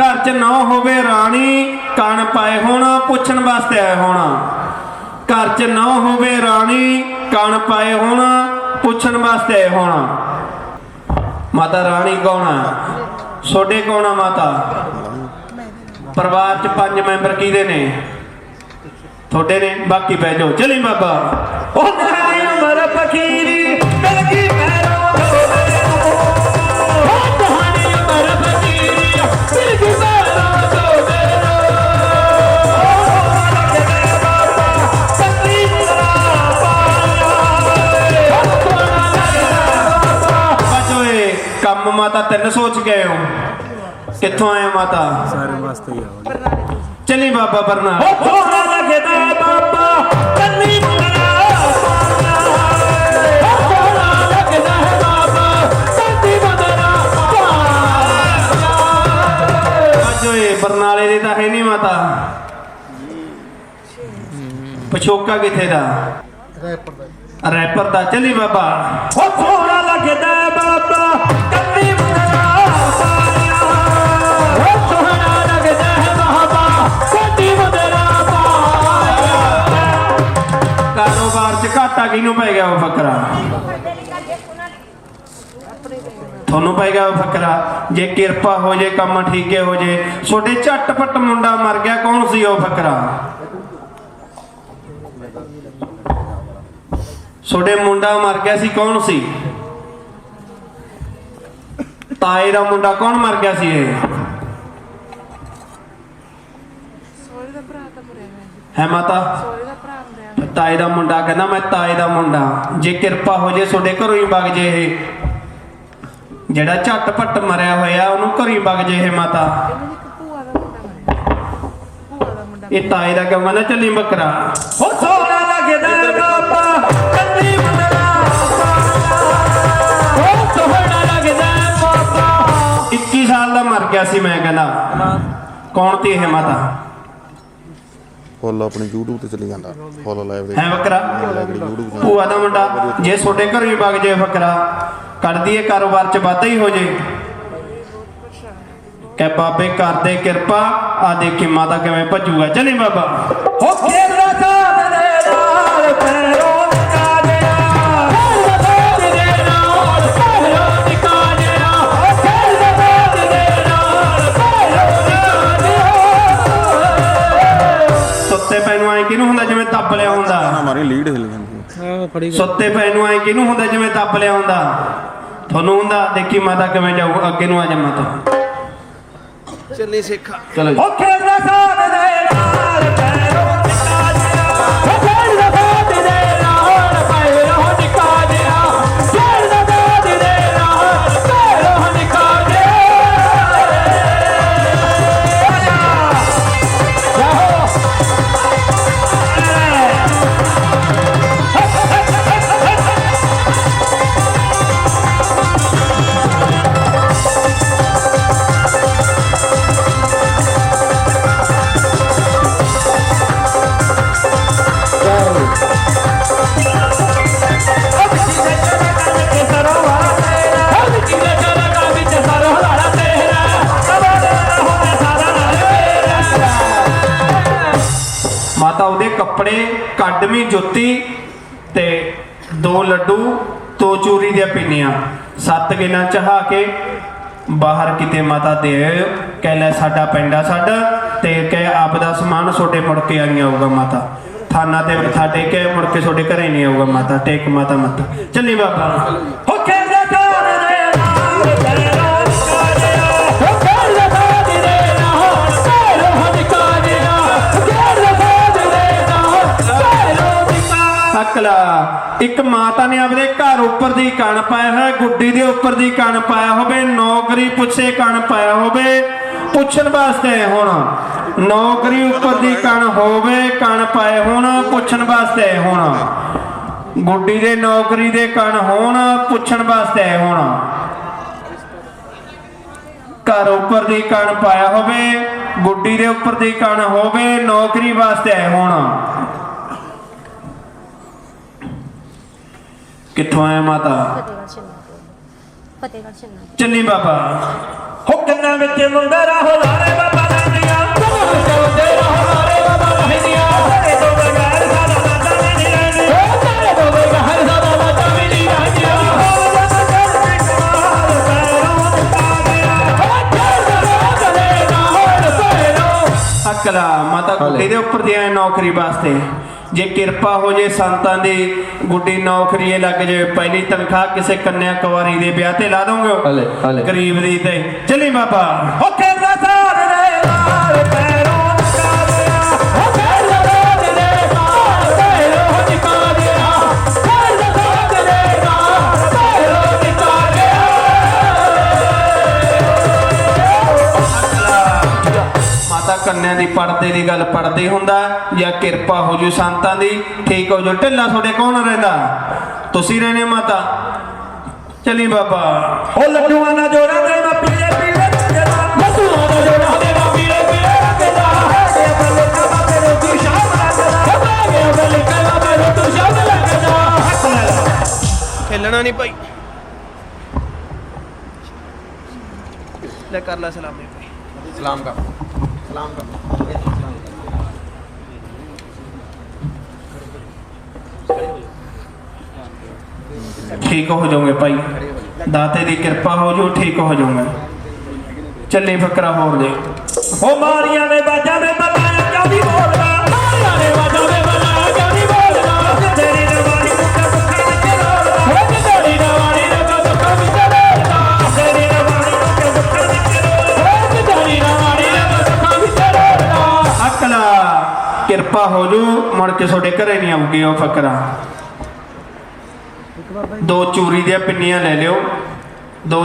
ਘਰ 'ਚ ਨਾ ਹੋਵੇ ਰਾਣੀ ਕਣ ਪਾਏ ਹੋਣਾ, ਪੁੱਛਣ ਵਾਸਤੇ ਆਏ ਹੋਣਾ। ਘਰ 'ਚ ਨਾ ਹੋਵੇ ਰਾਣੀ ਕਣ ਪਾਏ ਹੋਣਾ, ਪੁੱਛਣ ਵਾਸਤੇ ਆਏ ਹੋਣਾ। ਮਾਤਾ ਰਾਣੀ ਕੌਣ ਆ? ਛੋਡੇ ਕੌਣ ਆ ਮਾਤਾ? ਪਰਿਵਾਰ 'ਚ ਪੰਜ ਮੈਂਬਰ ਕਿਹਦੇ ਨੇ? ਤੁਹਾਡੇ ਨੇ? ਬਾਕੀ ਬਹਿ ਜਾਓ। ਚਲੀ ਬਾਬਾ। ਉਹ ਤੇਰੀ ਉਮਰ ਫਕੀਰੀ। ਮਿਲ ਤਿੰਨ ਸੋਚ ਗਏ ਹੋ। ਕਿੱਥੋਂ ਆਏ ਮਾਤਾ? ਸਾਰੇ ਵਾਸਤੇ ਹੀ ਆ। ਚਲੀ ਬਾਬਾ ਬਰਨਾ ਉਹ ਥੋੜਾ ਲੱਗਦਾ ਬਾਬਾ। ਕੰਨੀ ਮੁੰਡਾ ਬਰਨਾਲੇ ਦੀ ਤਾਂ ਹੈ ਨਹੀਂ ਮਾਤਾ। ਪਛੋਕਾ ਕਿੱਥੇ ਦਾ? ਰੈਪਰ ਦਾ। ਚਲੀ ਬਾਬਾ। ਉਹ ਥੋੜਾ ਲੱਗਦਾ ਬਾਬਾ। ਘਾਟਾ ਕਿਹਨੂੰ ਪੈ ਗਿਆ ਉਹ ਫਕਰਾ? ਤੁਹਾਨੂੰ ਪੈ ਗਿਆ ਉਹ ਫਕਰਾ? ਜੇ ਕਿਰਪਾ ਹੋ ਜੇ ਕੰਮ ਠੀਕੇ ਹੋ ਜੇ ਛੋਟੇ ਝਟਪਟ ਮੁੰਡਾ ਮਰ ਗਿਆ ਕੌਣ ਸੀ ਉਹ ਫਕਰਾ? ਛੋਟੇ ਮੁੰਡਾ ਮਰ ਗਿਆ ਸੀ ਕੌਣ ਸੀ? ਤਾਏ ਦਾ ਮੁੰਡਾ ਕੌਣ ਮਰ ਗਿਆ ਸੀ ਇਹ? ਹੈ ਮਾਤਾ? ਤਾਏ ਦਾ ਮੁੰਡਾ ਕਹਿੰਦਾ ਮੈਂ ਤਾਏ ਦਾ ਮੁੰਡਾ। ਜੇ ਕਿਰਪਾ ਹੋ ਜੇ ਤੁਹਾਡੇ ਘਰੋਂ ਹੀ ਵਗ ਜੇ ਇਹ। ਜਿਹੜਾ ਝਟਪਟ ਮਰਿਆ ਹੋਇਆ ਉਹਨੂੰ ਘਰੋਂ ਹੀ ਵਗ ਜੇ ਇਹ ਮਾਤਾ। ਇਹ ਤਾਏ ਦਾ ਕਹਿੰਦਾ ਚੱਲੀ ਬੱਕਰਾ। ਹੋ ਸੋਹਣਾ ਲੱਗਦਾ ਬਾਬਾ ਕੱਲੀ ਮੁੰਡਾ। ਹੋ ਸੋਹਣਾ ਲੱਗਦਾ ਬਾਬਾ। 21 ਸਾਲ ਦਾ ਮਰ ਗਿਆ ਸੀ ਮੈਂ ਕਹਿੰਦਾ। ਕੌਣ ਤੀ ਇਹ ਮਾਤਾ? ਫੁੱਲ ਆਪਣੀ YouTube ਤੇ ਚੱਲੀ ਜਾਂਦਾ ਫੁੱਲ ਲਾਈਵ ਦੇ ਹੈ ਬੱਕਰਾ ਭੂਆ ਦਾ ਮੁੰਡਾ ਜੇ ਤੁਹਾਡੇ ਘਰੋਂ ਹੀ ਵਗ ਜੇ ਫਕਰਾ ਕੱਢਦੀ ਏ ਕਾਰੋਬਾਰ ਚ ਵਾਧਾ ਹੀ ਹੋ ਜੇ। ਕਹਿ ਬਾਬੇ ਕਰਦੇ ਕਿਰਪਾ ਆ ਦੇਖੀ ਮਾਤਾ ਕਿਵੇਂ ਭੱਜੂਗਾ। ਚਲੀ ਬਾਬਾ। ਮਾਰੀ ਲੀਡ ਹਿਲ ਜਾਂਦੀ ਆ ਫੜੀ ਸੁੱਤੇ ਪੈ ਨੂੰ ਐ ਕਿਹਨੂੰ ਹੁੰਦਾ ਜਿਵੇਂ ਦੱਬ ਲਿਆ ਹੁੰਦਾ? ਤੁਹਾਨੂੰ ਹੁੰਦਾ? ਦੇਖੀ ਮਾਤਾ ਕਿਵੇਂ ਜਾਊ ਅੱਗੇ ਨੂੰ ਆ ਜਾ ਮਾਤਾ। ਚੱਲੀ ਸਿੱਖਾ। ਚਲੋ ਜੀ। ਖੇਡਦਾ ਸਾਥ ਦੇ ਕੱਢਵੀਂ ਜੁੱਤੀ ਤੇ ਦੋ ਲੱਡੂ, ਦੋ ਚੂਰੀ ਦੀਆਂ ਪਿੰਨੀਆਂ। ਸੱਤ ਗਿਨਾਂ ਚਹਾ ਕੇ ਬਾਹਰ ਕਿਤੇ ਮਾਤਾ ਦੇ ਆਇਓ। ਕਹਿ ਲੈ ਸਾਡਾ ਪਿੰਡ ਆ ਸਾਡਾ ਤੇ ਕਹਿ ਆਪ ਦਾ ਸਮਾਨ ਛੋਟੇ ਮੁੜ ਕੇ ਆ ਗਿਆ ਆਊਗਾ ਮਾਤਾ। ਥਾਨਾ ਤੇ ਮੱਥਾ ਟੇਕੇ ਮੁੜ ਕੇ ਤੁਹਾਡੇ ਘਰੇ ਨਹੀਂ ਆਊਗਾ ਮਾਤਾ ਟੇਕ ਮਾਤਾ ਮੱਥਾ। ਚੱਲੀ ਬਾਬਾ। ਹੋ ਕਹਿੰਦਾ ਕੋਣ ਦੇ ਨਾਲ ਨਿਕਾ ਇੱਕ ਮਾਤਾ ਨੇ ਆਪਣੇ ਘਰ ਉੱਪਰ ਦੀ ਕਣ ਪਾਇਆ ਹੈ ਗੁੱਡੀ ਦੇ ਉੱਪਰ ਦੀ ਕਣ ਪਾਇਆ ਹੋਵੇ, ਨੌਕਰੀ ਪੁੱਛੇ ਕਣ ਪਾਇਆ ਹੋਵੇ। ਪੁੱਛਣ ਵਾਸਤੇ ਹੁਣ। ਨੌਕਰੀ ਉੱਪਰ ਦੀ ਕਣ ਹੋਵੇ, ਕਣ ਪਾਏ ਹੋਣ, ਪੁੱਛਣ ਵਾਸਤੇ ਹੁਣ। ਗੁੱਡੀ ਦੇ ਨੌਕਰੀ ਦੇ ਕਣ ਹੋਣ, ਪੁੱਛਣ ਵਾਸਤੇ ਹੁਣ। ਘਰ ਉੱਪਰ ਦੀ ਕਣ ਪਾਇਆ ਹੋਵੇ, ਗੁੱਡੀ ਦੇ ਉੱਪਰ ਦੀ ਕਣ ਹੋਵੇ, ਨੌਕਰੀ ਵਾਸਤੇ ਆਏ ਹੋਣ। ਕਿੱਥੋਂ ਆਇਆ ਮਾਤਾ? ਫਤਿਹਗੜ੍ਹ ਚੱਲੀ ਬਾਬਾ। ਹੋ ਕੰਨਾਂ ਵਿੱਚ ਮੁੰਡਾ ਰਾਹੋ ਲਾਰੇ ਬਾਬਾ ਲੈਂਦੀਆਂ ਕੰਨਾਂ ਵਿੱਚ ਮੁੰਡੇ ਰਾਹੋ ਲਾਰੇ ਬਾਬਾ ਲੈਂਦੀਆਂ ਤੇਰੇ ਤੋਂ ਬਗੈਰ ਸਾਡਾ ਨਹੀਂ ਤੇਰੇ ਤੋਂ ਬਗੈਰ ਵੀ ਨਹੀਂ ਹੋ ਕਮਾਲ ਪੈਰੋਂ ਗਿਆ ਅਕਲਾ ਮਾਤਾ ਗੁੱਡੀ ਦੇ ਉੱਪਰ ਦੀਆਂ ਨੌਕਰੀ ਵਾਸਤੇ। ਜੇ ਕਿਰਪਾ ਹੋ ਜੇ ਸੰਤਾਂ ਦੀ ਗੁੱਡੀ ਨੌਕਰੀ ਇਹ ਲੱਗ ਜੇ ਪਹਿਲੀ ਤਨਖਾਹ ਕਿਸੇ ਕੰਨਿਆ ਕੁਵਾਰੀ ਦੇ ਵਿਆਹ ਤੇ ਲਾ ਦੋਗੇ। ਹਲੇ ਹਲੇ। ਗਰੀਬ ਦੀ ਤੇ। ਚੱਲੀ ਬਾਬਾ। ਹੋ ਖੇਡਦਾ ਸਾਧ ਦੇ ਕੰਨਿਆ ਦੀ ਗੱਲ ਪੜਦੇ ਹੁੰਦਾ ਜਾਂ ਕਿਰਪਾ ਹੋ ਜੂ ਸੰਤਾਂ ਦੀ ਠੀਕ ਹੋ ਜੂ। ਢਿੱਲਾ ਤੁਹਾਡੇ ਕੌਣ ਰਹਿੰਦਾ? ਤੁਸੀਂ ਰਹਿਣੇ ਮਾਤਾ। ਚੱਲੀ ਬਾਬਾ। ਉਹ ਲੱਡੂਆਂ ਦਾ ਜੋੜਾ ਤੇ ਮੈਂ ਪੀਲੇ ਪੀਲੇ ਰੰਗਦਾ ਲੱਡੂਆਂ ਦਾ ਜੋੜਾ ਤੇ ਮੈਂ ਪੀਲੇ ਪੀਲੇ ਰੰਗਦਾ ਹੈਗੇ ਬੱਲੇ ਕਾ ਤੇਰੇ ਤੂੰ ਸ਼ਾਮ ਲੱਗਦਾ ਹੈਗੇ ਬੱਲੇ ਕਾ ਤੇਰੇ ਤੂੰ ਸ਼ਾਮ ਲੱਗਦਾ ਖੇਲਣਾ ਨਹੀਂ ਭਾਈ। ਲੈ ਕਰ ਲੈ ਸਲਾਮੇ ਭਾਈ ਸਲਾਮ ਕਰ ਸਲਾਮ ਕਰ ਠੀਕ ਹੋ ਜਾਓਗੇ ਭਾਈ। ਦਾਤੇ ਦੀ ਕਿਰਪਾ ਹੋ ਜੂ ਠੀਕ ਹੋ ਜਾਓਗੇ ਚੱਲੀ ਫਕਰਾ ਹੋਰ ਦੇ। ਉਹ ਮਾਰੀਆਂ ਨੇ ਬਾਜਾਂ ਦੇ ਬਲਾਇਆ ਕਿਉਂ ਨਹੀਂ ਬੋਲਦਾ ਮਾਰੀਆਂ ਨੇ ਬਾਜਾਂ ਦੇ ਬਲਾਇਆ ਕਿਉਂ ਨਹੀਂ ਬੋਲਦਾ ਤੇਰੀ ਨਵਾਰੀ ਮੁੱਕਾ ਸੁੱਕਾ ਵਿੱਚ ਰੋਲਦਾ ਹੋ ਤੇਰੀ ਨਵਾਰੀ ਮੁੱਕਾ ਸੁੱਕਾ ਵਿੱਚ ਰੋਲਦਾ ਤੇਰੀ ਨਵਾਰੀ ਮੁੱਕਾ ਸੁੱਕਾ ਵਿੱਚ ਰੋਲਦਾ ਹੋ ਤੇਰੀ ਨਵਾਰੀ ਮੁੱਕਾ ਸੁੱਕਾ ਵਿੱਚ ਰੋਲਦਾ ਅਕਲਾ ਕਿਰਪਾ ਹੋ ਜੂ ਮੁੜ ਕੇ ਤੁਹਾਡੇ ਘਰੇ ਨਹੀਂ ਆਉਗੀ ਉਹ ਫਕਰਾ ਦੋ ਚੂਰੀ ਦੀਆਂ ਪਿੰਨੀਆਂ ਲੈ ਲਿਓ। ਦੋ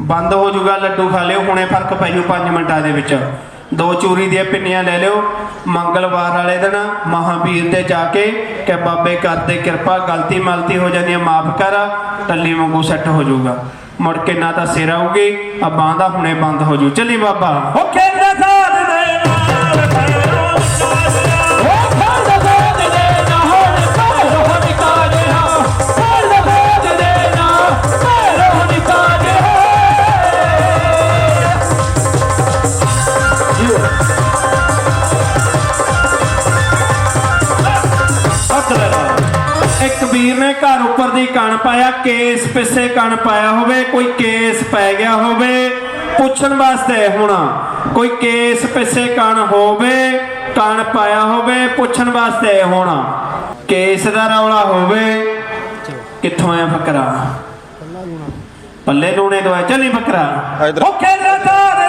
ਬੰਦ ਹੋ ਜੂਗਾ, ਲੱਡੂ ਖਾ ਲਿਓ, ਹੁਣੇ ਫ਼ਰਕ ਪੈ ਜੂ 5 ਮਿੰਟਾਂ ਦੇ ਵਿੱਚ। ਦੋ ਚੂਰੀ ਦੀਆਂ ਪਿੰਨੀਆਂ ਲੈ ਲਿਓ। ਮੰਗਲਵਾਰ ਵਾਲੇ ਦਿਨ ਮਹਾਵੀਰ ਤੇ ਜਾ ਕੇ ਕਿ ਬਾਬੇ ਕਰਦੇ ਕਿਰਪਾ, ਗਲਤੀ ਮਲਤੀ ਹੋ ਜਾਂਦੀ ਹੈ, ਮਾਫ ਕਰ, ਟੱਲੀ ਵਾਂਗੂ ਸੈੱਟ ਹੋ ਜਾਊਗਾ ਮੁੜ ਕੇ ਨਾ ਤਾਂ ਸਿਰ ਆਊਗੀ, ਆ ਬਾਂਹ ਦਾ ਹੁਣੇ ਬੰਦ ਹੋ ਜੂ। ਚੱਲੀ ਬਾਬਾ। ਹੋ ਪਾਇਆ ਕੇਸ ਪਿੱਛੇ ਕਣ ਪਾਇਆ ਹੋਵੇ ਕੋਈ ਕੇਸ ਪੈ ਗਿਆ ਹੋਵੇ। ਪੁੱਛਣ ਵਾਸਤੇ ਹੁਣ ਕੋਈ ਕੇਸ ਪਿੱਛੇ ਕਣ ਹੋਵੇ ਕਣ ਪਾਇਆ ਹੋਵੇ ਪੁੱਛਣ ਵਾਸਤੇ ਹੁਣ ਕੇਸ ਦਾ ਰੌਲਾ ਹੋਵੇ। ਕਿੱਥੋਂ ਆਇਆ ਫਕਰਾ ਪੱਲੇ ਲੂਣੇ ਤੋਂ ਆਇਆ ਚੱਲੀ ਫਕਰਾ ਇਧਰ ਹੋ ਖੇਡਦਾ ਸਾਧ ਦੇ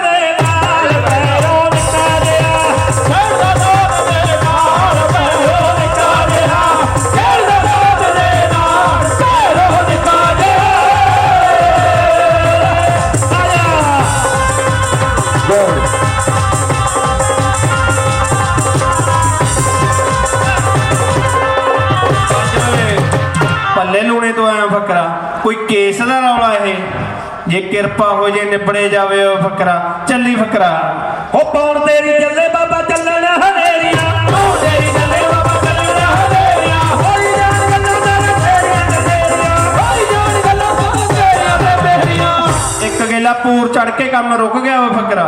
ਜੇ ਕਿਰਪਾ ਹੋ ਜੇ ਨਿਬੜੇ ਜਾਵੇ ਉਹ ਫਕਰਾ ਚੱਲੀ ਫਕਰਾ। ਹੋ ਪੌਣ ਤੇਰੀ ਚੱਲੇ ਬਾਬਾ ਚੱਲਣ ਹਨੇਰੀਆਂ? ਪੌਣ ਤੇਰੀ ਚੱਲੇ ਬਾਬਾ ਚੱਲਣ ਹਨੇਰੀਆਂ? ਹੋਈ ਜਾਣ ਗੱਲਾਂ ਤੇਰੇ ਤੇਰੀਆਂ ਤੇ ਤੇਰੀਆਂ ਹੋਈ ਜਾਣ ਗੱਲਾਂ ਤੇਰੀਆਂ ਤੇ ਤੇਰੀਆਂ ਇੱਕ ਗੇਲਾ ਪੂਰ ਚੜ ਕੇ ਕੰਮ ਰੁਕ ਗਿਆ ਉਹ ਫਕਰਾ।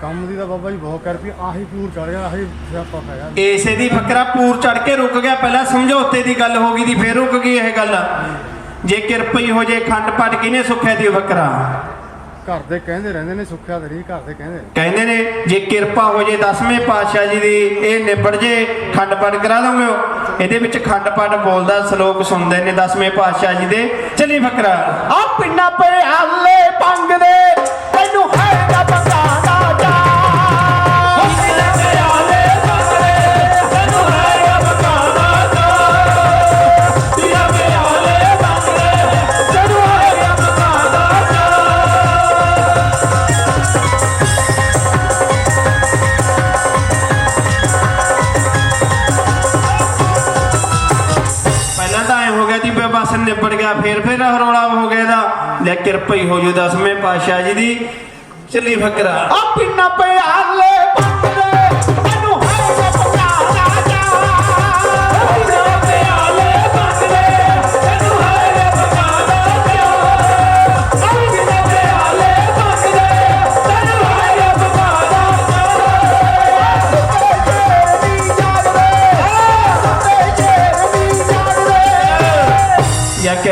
ਕੰਮ ਦੀ ਤਾਂ ਬਾਬਾ ਜੀ ਬਹੁਤ ਕਰ ਪਈ ਆਹੀ ਪੂਰ ਚੜ ਗਿਆ ਆਹੀ ਸਿਆਪਾ ਏਸੇ ਦੀ ਫਕਰਾ ਪੂਰ ਚੜ ਕੇ ਰੁਕ ਗਿਆ ਪਹਿਲਾਂ ਸਮਝੌਤੇ ਦੀ ਗੱਲ ਹੋ ਗਈ ਦੀ ਫੇਰ ਰੁਕ ਗਈ ਇਹ ਗੱਲ। ਜੇ ਕਿਰਪਈ ਹੋ ਜੇ ਖੰਡ ਪਟ ਕਿਨੇ ਸੁੱਖਿਆ ਦੀ ਫਕਰਾ ਘਰ ਦੇ ਕਹਿੰਦੇ ਰਹਿੰਦੇ ਨੇ ਸੁੱਖਿਆ ਤੇਰੀ ਘਰ ਦੇ ਕਹਿੰਦੇ ਕਹਿੰਦੇ ਨੇ ਜੇ ਕਿਰਪਾ ਹੋ ਜੇ ਦਸਵੇਂ ਪਾਤਸ਼ਾਹ ਜੀ ਦੀ ਇਹ ਨਿਬੜ ਜੇ ਖੰਡ ਪਾਠ ਕਰਾ ਦੋਗੇ ਉਹ। ਇਹਦੇ ਵਿੱਚ ਖੰਡ ਪਾਠ ਬੋਲਦਾ ਸ਼ਲੋਕ ਸੁਣਦੇ ਨੇ ਦਸਵੇਂ ਪਾਤਸ਼ਾਹ ਜੀ ਦੇ। ਚੱਲੀ ਫਕਰਾ ਆ ਪਿੰਨਾ ਪਿਆਲੇ ਗਿਆ, ਫੇਰ ਫੇਰ ਰੌਲਾ ਹੋ ਗਿਆ ਦਾ ਲੈ ਕਿਰਪਈ ਹੋ ਜੂ ਦਸਵੇਂ ਪਾਤਸ਼ਾਹ ਜੀ ਦੀ। ਚੱਲੀ ਫਕਰਾ। ਆ ਪਿੰਨਾ ਪਿਆਲੇ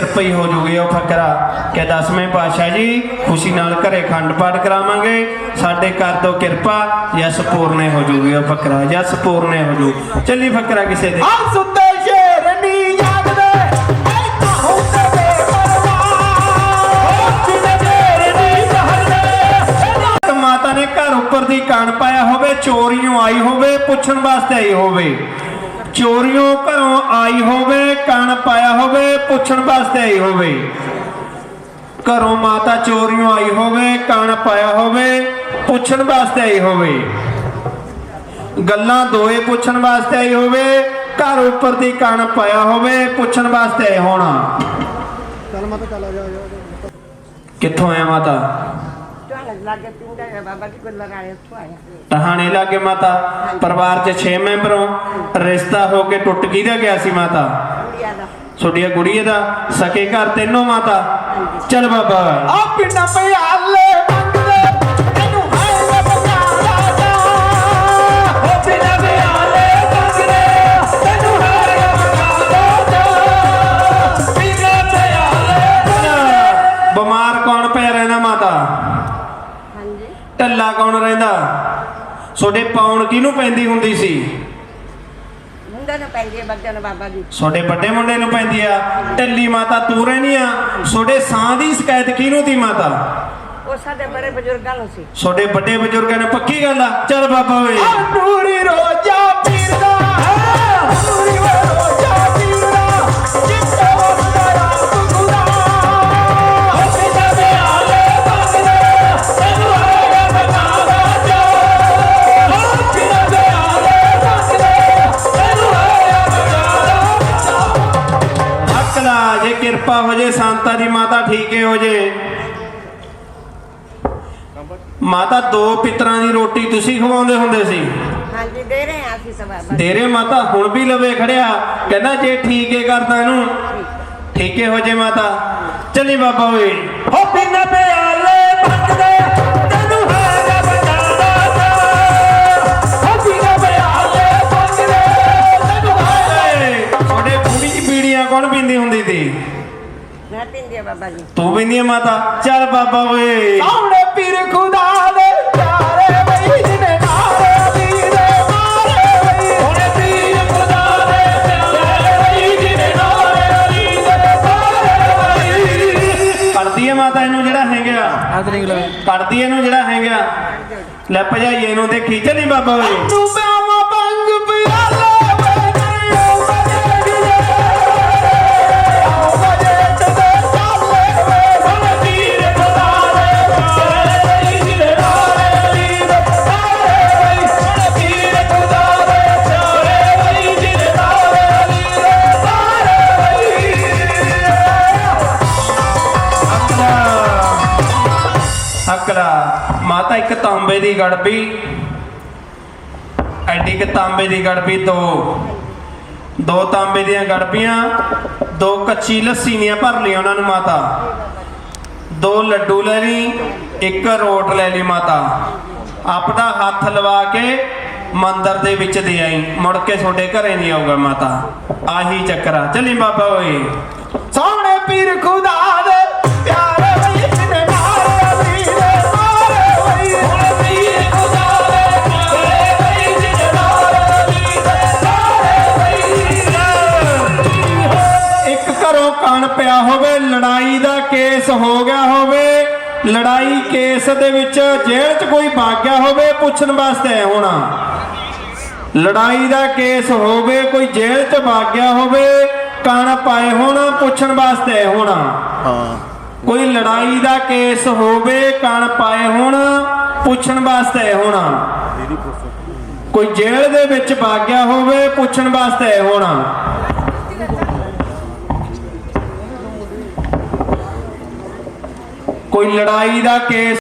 ਪਈ ਹੋ ਜੂਗੀ ਉਹ ਫਕਰਾ ਕਿ ਦਸਵੇਂ ਪਾਤਸ਼ਾਹ ਜੀ ਖੁਸ਼ੀ ਨਾਲ ਘਰੇ ਖੰਡ ਪਾਠ ਕਰਾਵਾਂਗੇ। ਸਾਡੇ ਕਰ ਦੋ ਕਿਰਪਾ ਯਸ ਪੂਰਨੇ ਹੋ ਜੂਗੀ ਉਹ ਫਕਰਾ ਯਸ ਪੂਰਨੇ ਹੋ ਜੂ। ਚੱਲੀ ਫਕਰਾ ਕਿਸੇ ਦੇ। ਆ ਸੁੱਤੇ ਸ਼ੇਰ ਨੀ ਜਾਗਦੇ ਐ ਤਾਂ ਮਾਤਾ ਨੇ ਘਰ ਉੱਪਰ ਦੀ ਕਾਣ ਪਾਇਆ ਹੋਵੇ ਚੋਰੀਓਂ ਆਈ ਹੋਵੇ ਪੁੱਛਣ ਵਾਸਤੇ ਆਈ ਹੋਵੇ। ਚੋਰੀਓਂ ਘਰੋਂ ਆਈ ਹੋਵੇ ਕਣ ਪਾਇਆ ਹੋਵੇ ਪੁੱਛਣ ਵਾਸਤੇ ਆਈ ਹੋਵੇ। ਘਰੋਂ ਮਾਤਾ ਚੋਰੀਓਂ ਆਈ ਹੋਵੇ ਕਣ ਪਾਇਆ ਹੋਵੇ ਪੁੱਛਣ ਵਾਸਤੇ ਆਈ ਹੋਵੇ। ਗੱਲਾਂ ਦੋਏ ਪੁੱਛਣ ਵਾਸਤੇ ਆਈ ਹੋਵੇ ਘਰ ਉੱਪਰ ਦੀ ਕਣ ਪਾਇਆ ਹੋਵੇ ਪੁੱਛਣ ਵਾਸਤੇ ਆਏ ਹੋਣਾ। ਚੱਲ ਚੱਲ ਆ ਜਾ। ਕਿੱਥੋਂ ਆਇਆ ਮਾਤਾ? ਲੱਗੇ ਪਿੰਡ ਹੈ ਬਾਬਾ ਜੀ ਉੱਥੋਂ ਆਇਆ। ਟਹਾਣੇ ਲਾਗੇ ਮਾਤਾ ਪਰਿਵਾਰ 'ਚ 6 ਮੈਂਬਰੋਂ ਰਿਸ਼ਤਾ ਹੋ ਕੇ ਟੁੱਟ ਗਈ ਦਾ ਗਿਆ ਸੀ ਮਾਤਾ? ਕੁੜੀਆਂ ਦਾ। ਛੋਟੀਆਂ ਗੁੜੀਏ ਦਾ ਸਕੇ ਘਰ ਤੈਨੂੰ ਮਾਤਾ। ਚੱਲ ਬਾਬਾ। ਆ ਪਿੰਡਾਂ ਪਿਆਲੇ ਢੱਲਾ ਕੌਣ ਰਹਿੰਦਾ? ਛੋਡੇ ਪਾਉਣ ਕਿਹਨੂੰ ਪੈਂਦੀ ਹੁੰਦੀ ਸੀ? ਮੁੰਡੇ ਨੂੰ ਪੈਂਦੀ ਹੈ ਬੱਚਿਆਂ ਨੂੰ ਬਾਬਾ ਜੀ। ਛੋਡੇ ਵੱਡੇ ਮੁੰਡੇ ਨੂੰ ਪੈਂਦੀ ਆ। ਢੱਲੀ ਮਾਤਾ ਤੂੰ ਰਹਿਣੀ ਆ। ਛੋਡੇ ਸਾਹ ਦੀ ਸ਼ਿਕਾਇਤ ਕਿਹਨੂੰ ਦੀ ਮਾਤਾ? ਉਹ ਸਾਡੇ ਬੜੇ ਬਜ਼ੁਰਗਾਂ ਨੂੰ ਸੀ। ਛੋਡੇ ਵੱਡੇ ਬਜ਼ੁਰਗਾਂ ਨੇ ਪੱਕੀ ਗੱਲ ਆ। ਚੱਲ ਬਾਬਾ ਓਏ। ਆ ਨੂਰੀ ਰੋਜਾ ਪੀਰਦਾ। ਨੂਰੀ ਕਿਰਪਾ ਹੋ ਜੇ ਸੰਤਾਂ ਦੀ ਮਾਤਾ ਠੀਕੇ ਹੋ ਜੇ। ਮਾਤਾ ਦੋ ਪਿਤਰਾਂ ਦੀ ਰੋਟੀ ਤੁਸੀਂ ਖਵਾਉਂਦੇ ਹੁੰਦੇ ਸੀ? ਹਾਂਜੀ ਦੇ ਰਹੇ ਹਾਂ ਅਸੀਂ ਸਭ ਬਾਬਾ ਤੇਰੇ ਮਾਤਾ ਹੁਣ ਵੀ ਲਵੇ ਖੜਿਆ। ਕਹਿੰਦਾ ਜੇ ਠੀਕੇ ਕਰਦਾ ਇਹਨੂੰ। ਠੀਕੇ ਹੋ। ਜੇ ਮਾਤਾ। ਚੱਲੀ ਬਾਬਾ ਓਏ। ਹੋ ਪਿੰਡ ਪਿੰਦੀ ਹੈ ਬਾਬਾ ਜੀ। ਤੂੰ ਪੀਂਦੀ ਆ ਮਾਤਾ ਚੱਲ ਬਾਬਾ ਓਏ। ਸਾਹਮਣੇ ਪੀਰ ਖੁਦਾ ਦੇ ਪਿਆਰੇ ਬਈ ਜਿਹਨੇ ਨਾਰੇ ਵੀਰੇ ਮਾਰੇ ਬਈ। ਹੁਣੇ ਪੀਰ ਖੁਦਾ ਦੇ ਪਿਆਰੇ ਬਈ ਜਿਹਨੇ ਨਾਰੇ ਵੀਰੇ ਮਾਰੇ ਬਈ। ਕੱਢਦੀ ਆ ਮਾਤਾ ਇਹਨੂੰ ਜਿਹੜਾ ਹੈਗਾ। ਕੱਢਦੀ ਇਹਨੂੰ ਜਿਹੜਾ ਹੈਗਾ। ਲੈ ਭਜਾਈਏ ਇਹਨੂੰ ਦੇਖੀ ਚੱਲੀ ਬਾਬਾ ਓਏ। ਤੂੰ ਤਾਂਬੇ ਦੀ ਗੜਬੀ ਐਡੀ ਕਿ ਤਾਂਬੇ ਦੀ ਗੜਬੀ ਦੋ। ਦੋ ਤਾਂਬੇ ਦੀਆਂ ਗੜਬੀਆਂ ਦੋ ਕੱਚੀ ਲੱਸੀ ਦੀਆਂ ਭਰ ਲਈ ਉਹਨਾਂ ਨੂੰ ਮਾਤਾ। ਦੋ ਲੱਡੂ ਲੈ ਲਈ, ਇੱਕ ਰੋਟ ਲੈ ਲਈ ਮਾਤਾ। ਆਪਣਾ ਹੱਥ ਲਵਾ ਕੇ ਮੰਦਰ ਦੇ ਵਿੱਚ ਦੇ ਆਈ। ਮੁੜ ਕੇ ਤੁਹਾਡੇ ਘਰੇ ਨਹੀਂ ਆਊਗਾ ਮਾਤਾ। ਆਹੀ ਚੱਕਰਾ ਚੱਲੀ ਬਾਬਾ ਓਏ। ਸੋਹਣੇ ਪੀਰ ਖੁਦਾ ਦੇ ਕੇਸ ਦੇ ਵਿੱਚ ਜੇਲ੍ਹ 'ਚ ਕੋਈ ਭਾਗ ਗਿਆ ਹੋਵੇ ਪੁੱਛਣ ਵਾਸਤੇ ਆਇਆ ਹੋਣਾ। ਲੜਾਈ ਦਾ ਕੇਸ ਹੋਵੇ ਕੋਈ ਜੇਲ੍ਹ 'ਚ ਭਾਗ ਗਿਆ ਹੋਵੇ ਕਣ ਪਾਏ ਹੋਣਾ ਪੁੱਛਣ ਵਾਸਤੇ ਆਇਆ ਹੋਣਾ। ਹਾਂ। ਕੋਈ ਲੜਾਈ ਦਾ ਕੇਸ ਹੋਵੇ ਕਣ ਪਾਏ ਹੋਣ ਪੁੱਛਣ ਵਾਸਤੇ ਹੋਣਾ। ਕੋਈ ਜੇਲ੍ਹ ਦੇ ਵਿੱਚ ਭਾਗ ਗਿਆ ਹੋਵੇ ਪੁੱਛਣ ਵਾਸਤੇ ਹੋਣਾ। ਕੋਈ ਲੜਾਈ ਦਾ ਕੇਸ